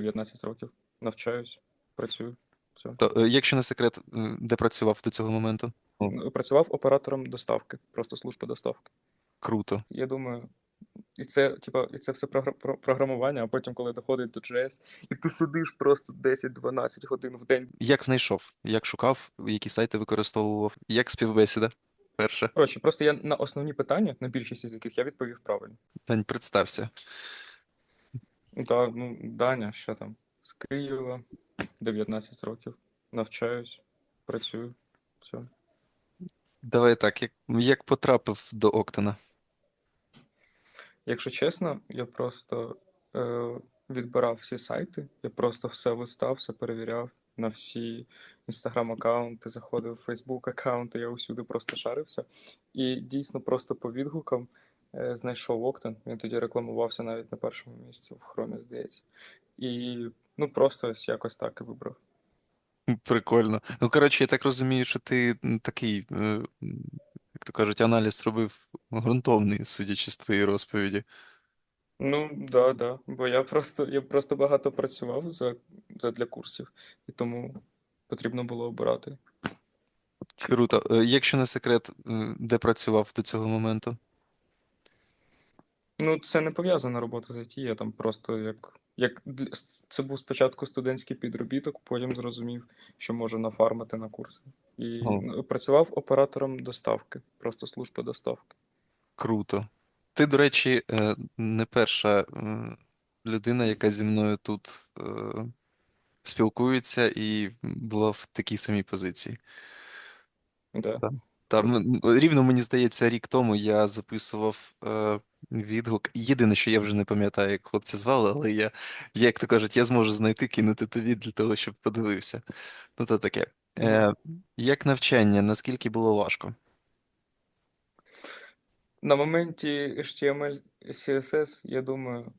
19 років. Навчаюсь, працюю. Все. То, е, якщо не секрет, е, де працював до цього моменту? Працював оператором доставки, просто служба доставки. Круто. Я думаю, і це, типа, і це все про- програмування, а потім, коли доходить до JS, і ти сидиш просто 10-12 годин в день. Як знайшов? Як шукав? Які сайти використовував? Як співбесіда? Перше. Коротше, просто я на основні питання, на більшість із яких я відповів правильно. Дань, представся. Так, ну, Даня, що там? З Києва, 19 років. Навчаюсь, працюю. Все. Давай так, як, як потрапив до Октона? Якщо чесно, я просто е, відбирав всі сайти, я просто все листав, все перевіряв на всі інстаграм-аккаунти, заходив в Фейсбук аккаунти, я усюди просто шарився. І дійсно просто по відгукам знайшов Октон. Він тоді рекламувався навіть на першому місці в Хромі, здається. І ну просто ось якось так і вибрав. Прикольно. Ну, коротше, я так розумію, що ти такий, е, як то кажуть, аналіз робив ґрунтовний, судячи з твоєї розповіді. Ну, да, да. Бо я просто, я просто багато працював за, за для курсів, і тому потрібно було обирати. Круто. Е, Якщо не секрет, е, де працював до цього моменту? Ну, це не пов'язана робота з IT, я там просто як. Як для... це був спочатку студентський підробіток, потім зрозумів, що можу нафармити на курси. І О. ну, працював оператором доставки, просто служба доставки. Круто. Ти, до речі, е, не перша людина, яка зі мною тут е, спілкується і була в такій самій позиції. Да. Так. Там м, рівно, мені здається, рік тому я записував е, відгук. Єдине, що я вже не пам'ятаю, як хлопця звали, але я, я, як то кажуть, я зможу знайти, кинути тобі для того, щоб подивився. Ну, то таке. Е, як навчання, наскільки було важко? На моменті HTML, CSS, я думаю,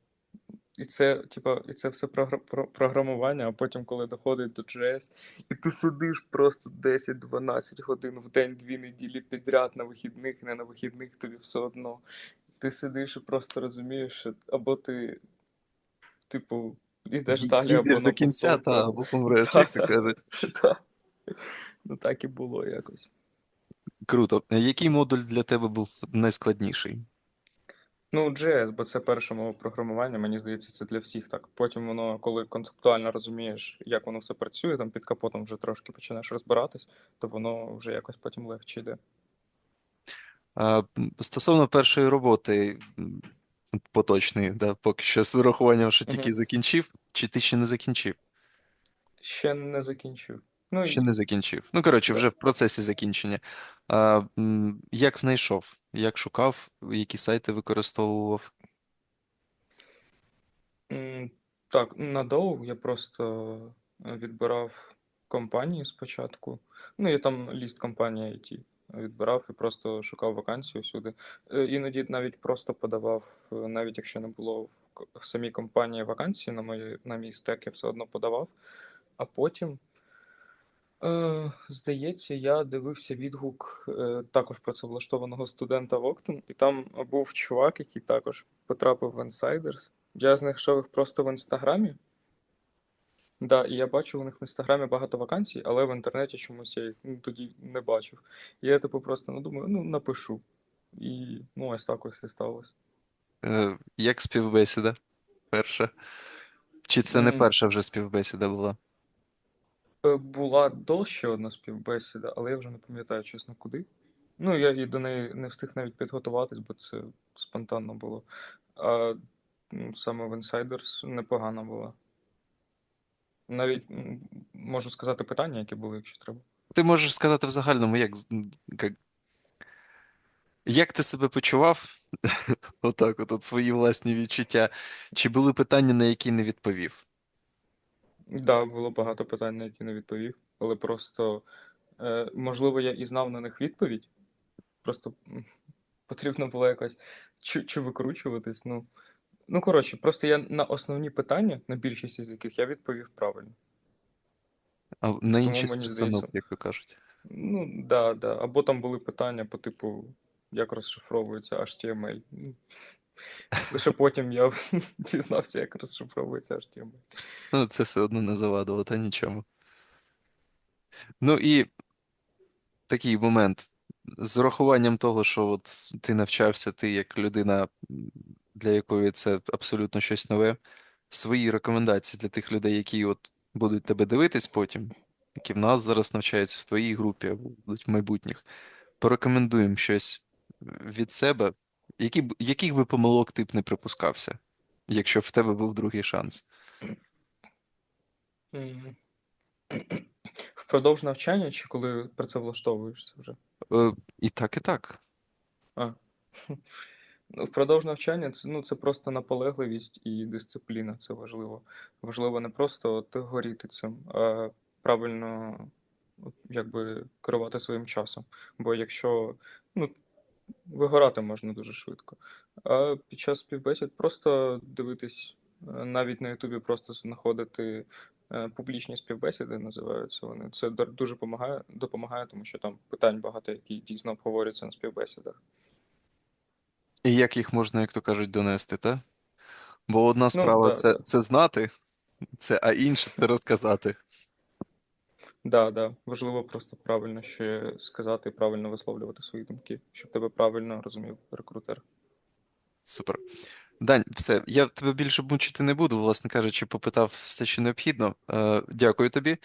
і це, типа, і це все програ- про- програмування, а потім, коли доходить до JS, і ти сидиш просто 10-12 годин в день, дві неділі підряд на вихідних, не на вихідних, тобі все одно. Ти сидиш і просто розумієш, що або ти, типу, йдеш далі, або Йдеш до кінця, та, або помреш, як то кажуть. Так. Ну так і було якось. Круто. Який модуль для тебе був найскладніший? Ну, JS, бо це перша мова програмування, мені здається, це для всіх так. Потім воно, коли концептуально розумієш, як воно все працює, там під капотом вже трошки починаєш розбиратись, то воно вже якось потім легче йде. Стосовно першої роботи поточної, да, поки що з урахуванням, що тільки закінчив, чи ти ще не закінчив? Ще не закінчив. Ну, Ще і- не закінчив. Ну, коротше, вже в процесі закінчення. А, як знайшов? Як шукав? Які сайти використовував? Так, на Dow я просто е, відбирав компанії спочатку. Ну, я там ліст компанії IT відбирав і просто шукав вакансію всюди. Е, Іноді навіть просто подавав, е, навіть якщо не було в самій компанії вакансії на мої, на мій стек, я все одно подавав. А потім, е, здається, я дивився відгук також працевлаштованого студента в Октон, і там був чувак, який також потрапив в Insiders. Я знайшов їх просто в інстаграмі. Да, і я бачив у них в інстаграмі багато вакансій, але в інтернеті чомусь я їх ну, тоді не бачив. І я типу просто ну, думаю, ну напишу. І ну ось так ось і сталося. Е, як співбесіда? Перша? Чи це не М. перша вже співбесіда була? Е, Була до ще одна співбесіда, але я вже не пам'ятаю, чесно, куди. Ну, я і до неї не встиг навіть підготуватись, бо це спонтанно було. А ну, саме в Insiders непогана була. Навіть можу сказати питання, які були, якщо треба. Ти можеш сказати в загальному, як, як, як ти себе почував? Отак, от, от свої власні відчуття. Чи були питання, на які не відповів? Да, було багато питань, на які не відповів, але просто, е, можливо, я і знав на них відповідь. Просто потрібно було якось чи, чи викручуватись. Ну, ну, коротше, просто я на основні питання, на більшість із яких я відповів правильно. А на інші мені як то кажуть. Ну, да, да. Або там були питання по типу, як розшифровується HTML. Ну, Лише потім я дізнався, як розшифровується HTML. Ну, це все одно не завадило, та нічому. Ну і такий момент. З урахуванням того, що от ти навчався, ти як людина, для якої це абсолютно щось нове, свої рекомендації для тих людей, які от будуть тебе дивитись потім, які в нас зараз навчаються в твоїй групі або будуть в майбутніх, порекомендуємо щось від себе, які, яких би помилок ти б не припускався, якщо б в тебе був другий шанс. Впродовж навчання чи коли працевлаштовуєшся вже? Е, і так, і так. А. Ну, впродовж навчання це, ну, це просто наполегливість і дисципліна. Це важливо. Важливо не просто от горіти цим, а правильно якби, керувати своїм часом. Бо якщо ну, вигорати можна дуже швидко. А під час співбесід просто дивитись е, навіть на Ютубі, просто знаходити е, публічні співбесіди, називаються вони. Це дуже допомагає, допомагає, тому що там питань багато, які дійсно обговорюються на співбесідах. І як їх можна, як то кажуть, донести, та? Бо одна справа да, це, да. це знати, це, а інше це розказати. Да, да. Важливо просто правильно ще сказати і правильно висловлювати свої думки, щоб тебе правильно розумів рекрутер. Супер. Дань, все, я тебе більше мучити не буду, власне кажучи, попитав все, що необхідно. Е, дякую тобі.